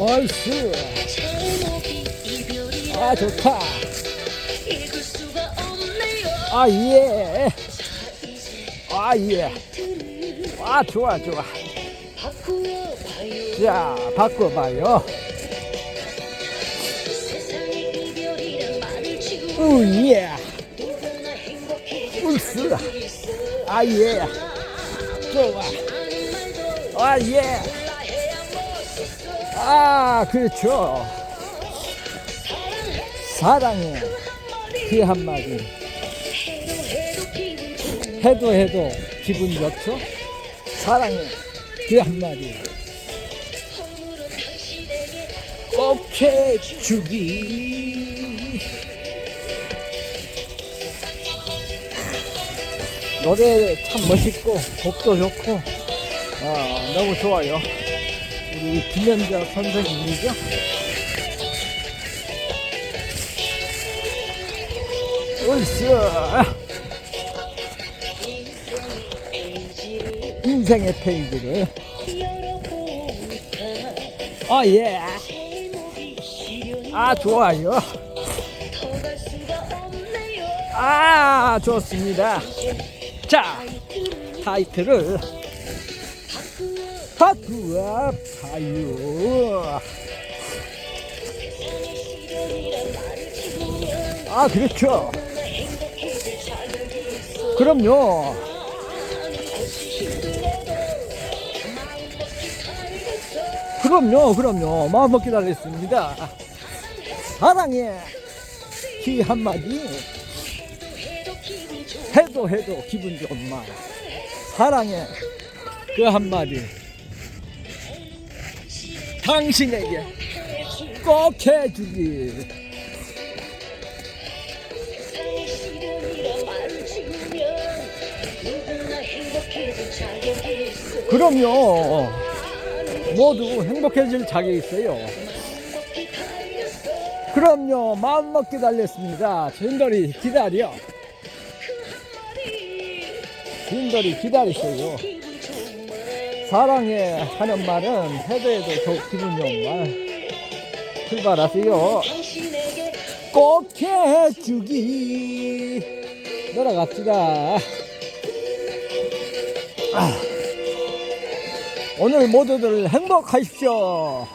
얼쑤. 아, 좋다. 없네요 아, 예. 아, 예. 아, 좋아, 좋아. 자, 바꿔봐요. 세상에 이별이란 말을 지고 우, 예. 누구나 행복해질 울쓰. 자격이 있어 아, 예. 좋아. 아는 말도 아, 예. 아, 그렇죠. 사랑해. 그 한마디. 해도 해도 기분 좋죠? 사랑해. 그 한마디. 꼭 해주기. 노래 참 멋있고, 곡도 좋고, 어, 너무 좋아요. 우리 김현자 선생님이죠? 페이지를 인생의 페이지를. 아, 예. 아, 좋아요. 아, 좋습니다. 자, 타이틀을 시련이란 말을 지우면 아, 그렇죠. 그럼요. 그럼요, 그럼요. 마음 먹기 달랬습니다. 사랑해. 그 한마디 해도 해도 기분 좋은 말. 사랑해. 그 한마디 당신에게 꼭 있어 그럼요. 모두 행복해질 자격이 있어요. 마음먹기 그럼요. 마음 먹기 달렸습니다. 진돌이 기다려. 진돌이 기다리세요. 사랑해 하는 말은 해도 해도 더 기분 좋은 말. 출발하세요. 꼭 해주기. 놀아갑시다. 아. 오늘 모두들 행복하십시오.